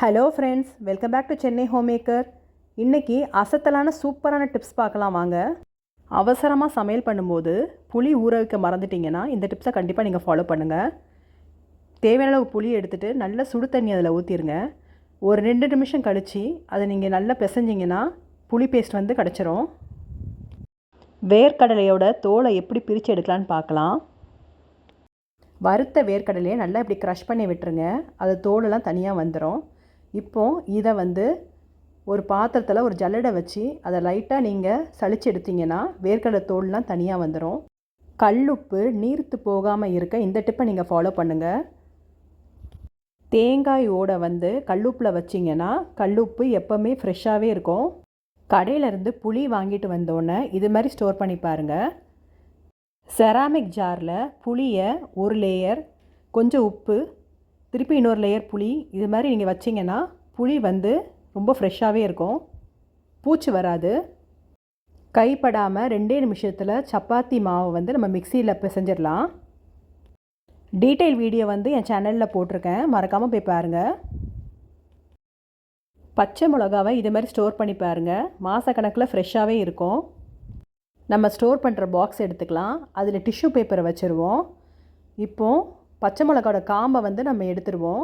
Hello friends welcome back to Chennai home maker இன்றைக்கி அசத்தலான சூப்பரான டிப்ஸ் பார்க்கலாம் வாங்க. அவசரமாக சமையல் பண்ணும்போது புளி ஊற வைக்க மறந்துட்டிங்கன்னா இந்த டிப்ஸை கண்டிப்பாக நீங்கள் ஃபாலோ பண்ணுங்கள் தேவையான அளவு புளி எடுத்துகிட்டு நல்ல சுடு தண்ணி அதில் ஊற்றிடுங்க ஒரு ரெண்டு நிமிஷம் கழித்து அதை நீங்கள் நல்லா பிசைஞ்சிங்கன்னா புளி பேஸ்ட் வந்து கிடச்சிரும். வேர்க்கடலையோட தோலை எப்படி பிரித்து எடுக்கலான்னு பார்க்கலாம். வறுத்த வேர்க்கடலையை நல்லா இப்படி க்ரஷ் பண்ணி விட்டுருங்க. அது தோலெல்லாம் தனியாக வந்துடும் இப்போது இதை வந்து ஒரு பாத்திரத்தில் ஒரு ஜல்லடை வச்சு அதை லைட்டாக நீங்கள் சளிச்சு எடுத்தீங்கன்னா வேர்க்கடலை தோல்லாம் தனியாக வந்துடும் கல்லுப்பு நீர்த்து போகாமல் இருக்க இந்த டிப்பை நீங்கள் ஃபாலோ பண்ணுங்கள் தேங்காயோட வந்து கல்லுப்பில் வச்சிங்கன்னா கல்லுப்பு எப்போவுமே ஃப்ரெஷ்ஷாகவே இருக்கும். கடையிலேருந்து புளி வாங்கிட்டு வந்தோடனே இது மாதிரி ஸ்டோர் பண்ணி பாருங்கள் செராமிக் ஜாரில் புளியை ஒரு லேயர் கொஞ்சம் உப்பு திருப்பி இன்னொரு லேயர் புளி. இது மாதிரி நீங்கள் வச்சிங்கன்னா புளி வந்து ரொம்ப ஃப்ரெஷ்ஷாகவே இருக்கும். பூச்சி வராது. கைப்படாமல் ரெண்டே நிமிஷத்தில் சப்பாத்தி மாவை வந்து நம்ம மிக்சியில் பிசைஞ்சிடலாம். டீட்டெயில் வீடியோ வந்து என் சேனலில் போட்டிருக்கேன். மறக்காமல் போய் பாருங்கள் பச்சை மிளகாவை இது மாதிரி ஸ்டோர் பண்ணி பாருங்கள் மாதக்கணக்கில் ஃப்ரெஷ்ஷாகவே இருக்கும். நம்ம ஸ்டோர் பண்ணுற பாக்ஸ் எடுத்துக்கலாம். அதில் டிஷ்யூ பேப்பரை வச்சுருவோம். இப்போது பச்சை மிளகாவோட காம்பை வந்து நம்ம எடுத்துருவோம்.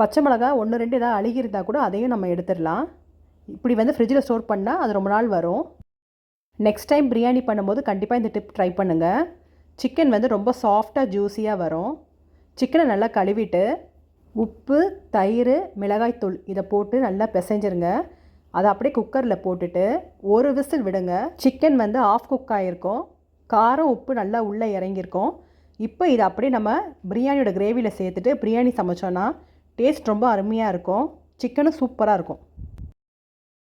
பச்சை மிளகா ஒன்று ரெண்டு ஏதாவது அழுகிருந்தால் கூட அதையும் நம்ம எடுத்துடலாம். இப்படி வந்து ஃப்ரிட்ஜில் ஸ்டோர் பண்ணால் அது ரொம்ப நாள் வரும். நெக்ஸ்ட் டைம் பிரியாணி பண்ணும்போது கண்டிப்பாக இந்த டிப் ட்ரை பண்ணுங்கள் சிக்கன் வந்து ரொம்ப சாஃப்டாக ஜூஸியாக வரும். சிக்கனை நல்லா கழுவிட்டு உப்பு தயிர் மிளகாய்த்தூள் இதை போட்டு நல்லா பிசைஞ்சிருங்க. அதை அப்படியே குக்கரில் போட்டுட்டு ஒரு விசில் விடுங்க. சிக்கன் வந்து ஆஃப் குக் ஆகிருக்கும் காரம் உப்பு நல்லா உள்ளே இறங்கியிருக்கும். இப்போ இதை அப்படியே நம்ம பிரியாணியோட கிரேவியில் சேர்த்துட்டு பிரியாணி சமைச்சோன்னா டேஸ்ட் ரொம்ப அருமையாக இருக்கும். சிக்கனும் சூப்பராக இருக்கும்.